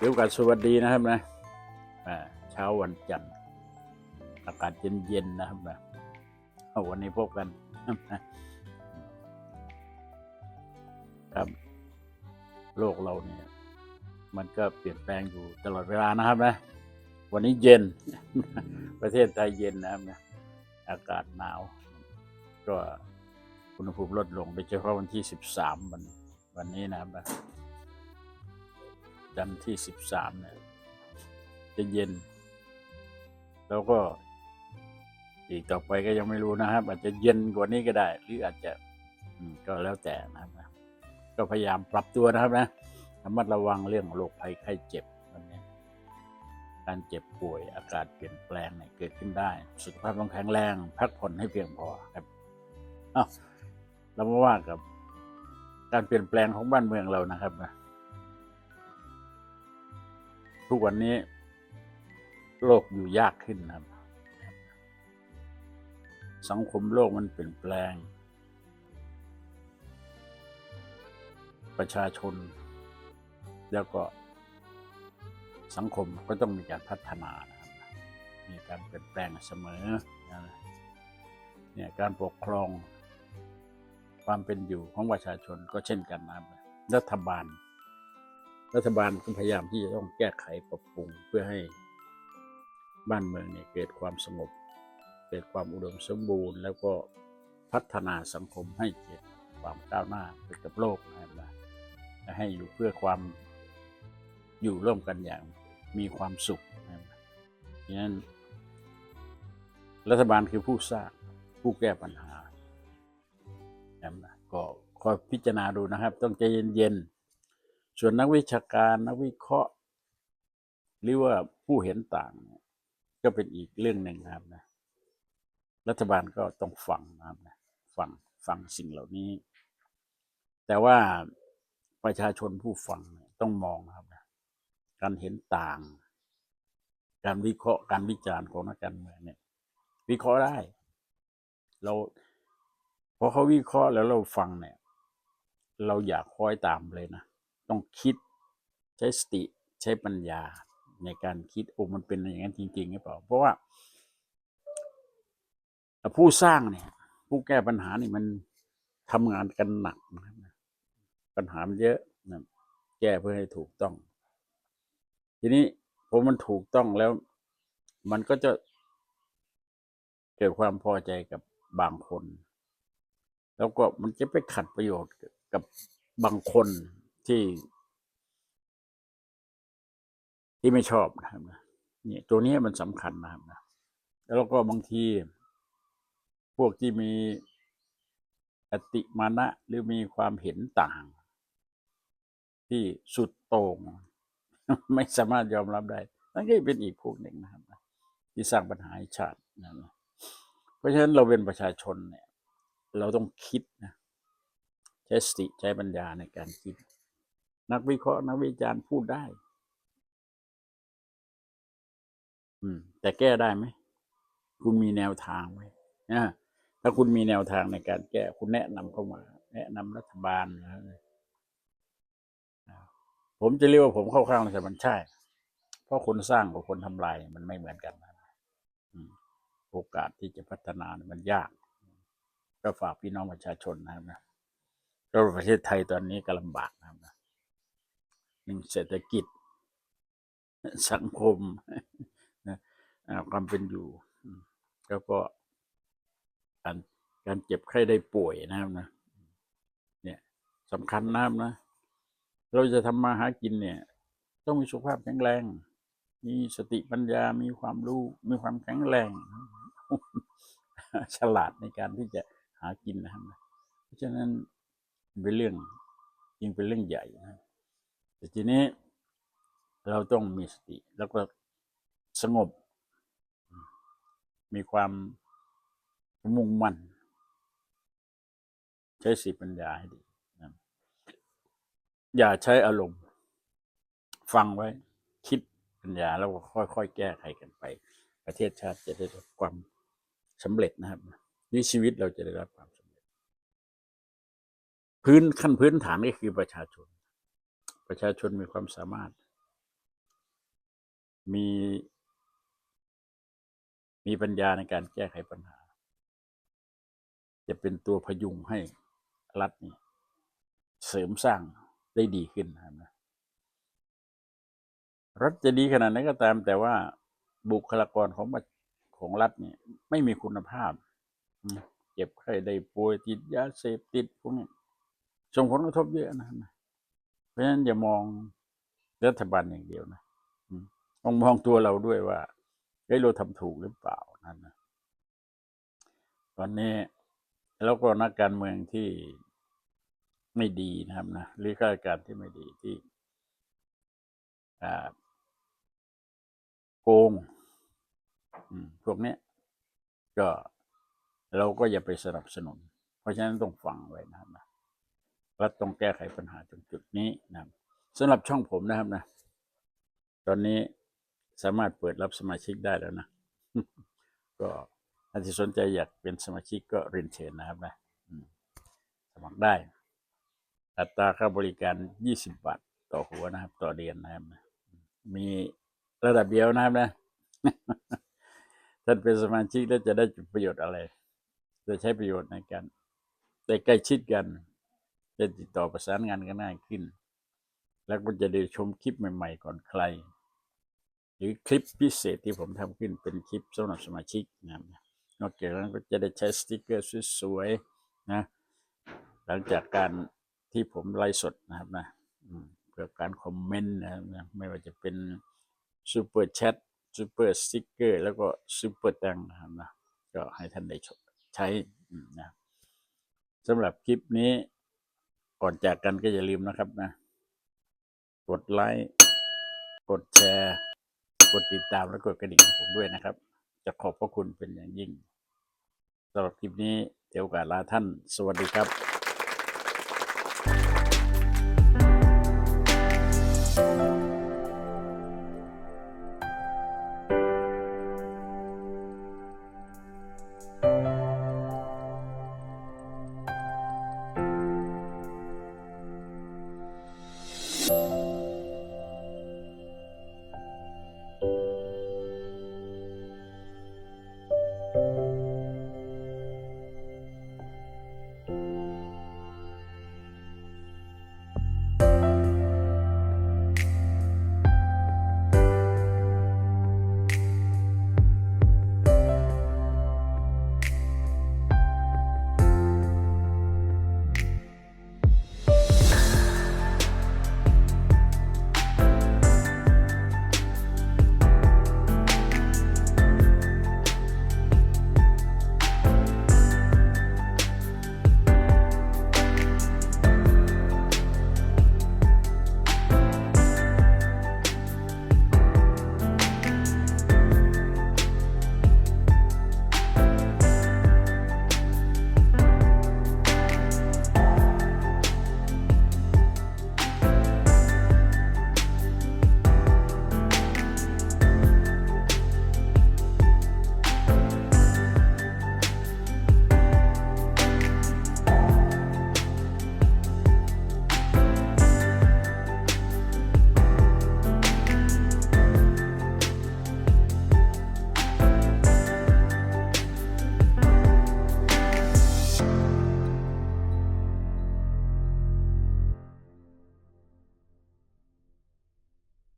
เดี๋ยวกันสวัสดีนะครับนะเช้าวันจันทร์อากาศเย็นๆนะครับนะวันนี้พบกันนะครับ โลกเราเนี่ย มันก็เปลี่ยนแปลงอยู่ตลอดเวลานะครับนะ วันนี้เย็น ประเทศไทยเย็นนะครับนะ อากาศหนาว ก็อุณหภูมิลดลงโดยเฉพาะวันที่สิบสามวันวันนี้นะครับนะ จันทร์ที่สิบสามเนี่ยจะเย็น แล้วก็อีกต่อไปก็ยังไม่รู้นะครับ อาจจะเย็นกว่านี้ก็ได้ หรืออาจจะก็แล้วแต่นะครับก็พยายามปรับตัวนะครับนะระมัดระวังเรื่องโรคภัยไข้เจ็บวันนี้การเจ็บป่วยอากาศเปลี่ยนแปลงเนี่ยเกิดขึ้นได้ สุขภาพต้องแข็งแรง พักผ่อนให้เพียงพอครับอ้าวเรามาว่ากับ การเปลี่ยนแปลงของบ้านเมืองเรานะครับนะ ทุกวันนี้ โลกอยู่ยากขึ้นครับ สังคมโลกมันเปลี่ยนแปลง ประชาชน แล้วก็สังคมก็ต้องมีการพัฒนานะครับมีการเปลี่ยนแปลงเสมอเนี่ยการปกครองความเป็นอยู่ของประชาชนก็เช่นกันนะรัฐบาล รัฐบาลก็พยายามที่จะต้องแก้ไขปรับปรุงเพื่อให้บ้านเมืองเนี่ยเกิดความสงบ เกิดความอุดมสมบูรณ์ แล้วก็พัฒนาสังคมให้เกิดความก้าวหน้าไปกับโลกนะครับนะให้อยู่เพื่อความอยู่ร่วมกันอย่างมีความสุขนะครับดังนั้นรัฐบาลคือผู้สร้างผู้แก้ปัญหานะครับก็คอยพิจารณาดูนะครับ ต้องใจเย็นๆ ส่วนนักวิชาการนักวิเคราะห์ หรือว่าผู้เห็นต่างเนี่ยก็เป็นอีกเรื่องหนึ่งครับนะรัฐบาลก็ต้องฟังนะครับนะฟังฟังสิ่งเหล่านี้ แต่ว่าประชาชนผู้ฟังเนี่ยต้องมองครับนะการเห็นต่าง การวิเคราะห์การวิจารณ์ของนักการเมืองเนี่ยวิเคราะห์ได้ เราพอเขาวิเคราะห์แล้วเราฟังเนี่ย เราอยากคอยตามเลยนะ ต้องคิดใช้สติใช้ปัญญาในการคิดโอ้มันเป็นอย่างนั้นจริงๆหรือเปล่า เพราะว่า ผู้สร้างเนี่ย ผู้แก้ปัญหานี่มันทำงานกันหนักนะปัญหามันเยอะนะแก้เพื่อให้ถูกต้อง ทีนี้พอมันถูกต้องแล้ว มันก็จะเกิดความพอใจกับบางคน แล้วก็มันจะไปขัดประโยชน์กับบางคน ที่ ที่ไม่ชอบนะครับนะนี่ตัวนี้มันสำคัญนะครับนะแล้วก็บางที พวกที่มีอติมานะหรือมีความเห็นต่าง ที่สุดโต่งไม่สามารถยอมรับได้นั่นก็เป็นอีกพวกหนึ่งนะครับที่สร้างปัญหาให้ชาตินะนะเพราะฉะนั้นเราเป็นประชาชนเนี่ย เราต้องคิดนะใช้สติใช้ปัญญาในการคิด นักวิเคราะห์นักวิจารณ์พูดได้ อืม แต่แก้ได้ไหม คุณมีแนวทางไหมนะถ้าคุณมีแนวทางในการแก้ คุณแนะนำเข้ามา แนะนำรัฐบาลนะผมจะเรียกว่าผมเข้าข้างรัฐบาลใช่ เพราะคนสร้างกับคนทำลายมันไม่เหมือนกันนะโอกาสที่จะพัฒนามันยาก ก็ฝากพี่น้องประชาชนนะครับนะก็ประเทศไทยตอนนี้ก็ลำบาก หนึ่งเศรษฐกิจ สังคมนะความเป็นอยู่ แล้วก็การการเจ็บไข้ได้ป่วยนะครับนะเนี่ยสำคัญนะครับนะ เราจะทำมาหากินเนี่ย ต้องมีสุขภาพแข็งแรง มีสติปัญญา มีความรู้ มีความแข็งแรง ฉลาดในการที่จะหากินนะครับนะเพราะฉะนั้นเป็นเรื่องจริงเป็นเรื่องใหญ่นะ แต่ทีนี้เราต้องมีสติ แล้วก็สงบ มีความมุ่งมั่น ใช้สติปัญญาให้ดีนะอย่าใช้อารมณ์ ฟังไว้ คิดปัญญาแล้วก็ค่อยๆ แก้ไขกันไป ประเทศชาติจะได้รับความสำเร็จนะครับนี่ชีวิตเราจะได้รับความสำเร็จ พื้นขั้นพื้นฐานก็คือประชาชน ประชาชนมีความสามารถ มี มีปัญญาในการแก้ไขปัญหา จะเป็นตัวพยุงให้รัฐนี่เสริมสร้างได้ดีขึ้นนะรัฐจะดีขนาดไหนก็ตาม แต่ว่าบุคลากรของของรัฐเนี่ยไม่มีคุณภาพเจ็บไข้ได้ป่วยติดยาเสพติดพวกนี้ส่งผลกระทบเยอะนะ รับนะเพราะฉะนั้นอย่ามองรัฐบาลอย่างเดียวนะต้องมองตัวเราด้วยว่าเฮ้ยเราทำถูกหรือเปล่านั่นนะตอนนี้แล้วก็นักการเมืองที่ไม่ดีนะครับนะหรือข้าราชการที่ไม่ดีที่โกงพวกนี้ก็เราก็อย่าไปสนับสนุน เพราะฉะนั้นต้องฟังไว้นะครับนะ รัฐต้องแก้ไขปัญหาตรงจุดนี้นะครับสำหรับช่องผมนะครับนะ ตอนนี้สามารถเปิดรับสมาชิกได้แล้วนะ ก็ถ้าที่สนใจอยากเป็นสมาชิกก็เรียนเชิญนะครับนะสมัครได้ อัตราค่าบริการ 20 บาทต่อหัวนะครับ ต่อเดือนนะครับนะมีระดับเดียวนะครับนะท่านเป็นสมาชิกแล้วจะได้ประโยชน์อะไร จะใช้ประโยชน์ในการได้ใกล้ชิดกัน ได้ติดต่อประสานงานกันง่ายขึ้น แล้วก็จะได้ชมคลิปใหม่ๆ ก่อนใคร หรือคลิปพิเศษที่ผมทำขึ้นเป็นคลิปสำหรับสมาชิกนะครับนอกจากนั้นก็จะได้ใช้สติกเกอร์สวยๆนะหลังจากการที่ผมไลฟ์สดนะครับนะเพื่อการคอมเมนต์นะครับนะไม่ว่าจะเป็นซูเปอร์แชทซูเปอร์สติกเกอร์แล้วก็ซูเปอร์ตังนะครับนะก็ให้ท่านได้ใช้นะสำหรับคลิปนี้ ก่อนจากกันก็อย่าลืมนะครับนะ กดไลค์ กดแชร์ กดติดตามและกดกระดิ่งผมด้วยนะครับ จะขอบพระคุณเป็นอย่างยิ่งสำหรับคลิปนี้เดี๋ยวกาสลาท่าน สวัสดีครับ